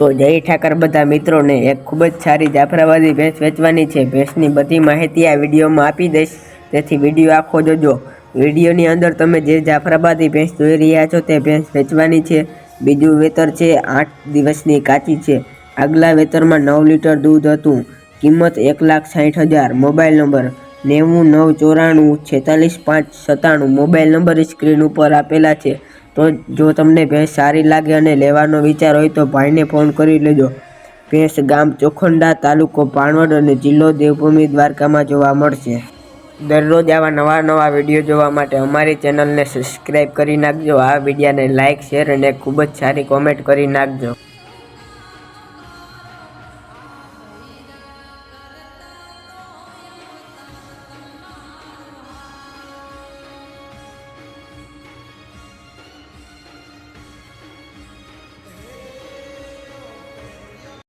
તો જય ઠાકર બધા મિત્રોને. એક ખૂબ જ સારી જાફરાબાદી ભેંસ વેચવાની છે. ભેંસની બધી માહિતી આ વિડીયોમાં આપી દઈશ. તેથી વીડિયો આખો જોજો. વિડીયોની અંદર તમે જે જાફરાબાદી ભેંસ જોઈ રહ્યા છો તે ભેંસ વેચવાની છે. બીજું વેતર છે આઠ દિવસની કાચી છે. આગલા વેતરમાં નવ લીટર દૂધ હતું. કિંમત એક લાખ સાઠ હજાર. મોબાઈલ નંબર નેવું નવ ચોરાણું છેતાલીસ પાંચ સત્તાણું. મોબાઈલ નંબર સ્ક્રીન ઉપર આપેલા છે. તો જો તમને ભેંસ સારી લાગે અને લેવાનો વિચાર હોય તો ભાઈને ફોન કરી લેજો. ભેંસ ગામ ચોખંડા તાલુકો પાણવડ અને જિલ્લો દેવભૂમિ દ્વારકામાં જોવા મળશે. દરરોજ આવા નવા નવા વીડિયો જોવા માટે અમારી ચેનલને સબસ્ક્રાઈબ કરી નાખજો. આ વિડીયાને લાઇક શેર અને ખૂબ જ સારી કોમેન્ટ કરી નાખજો.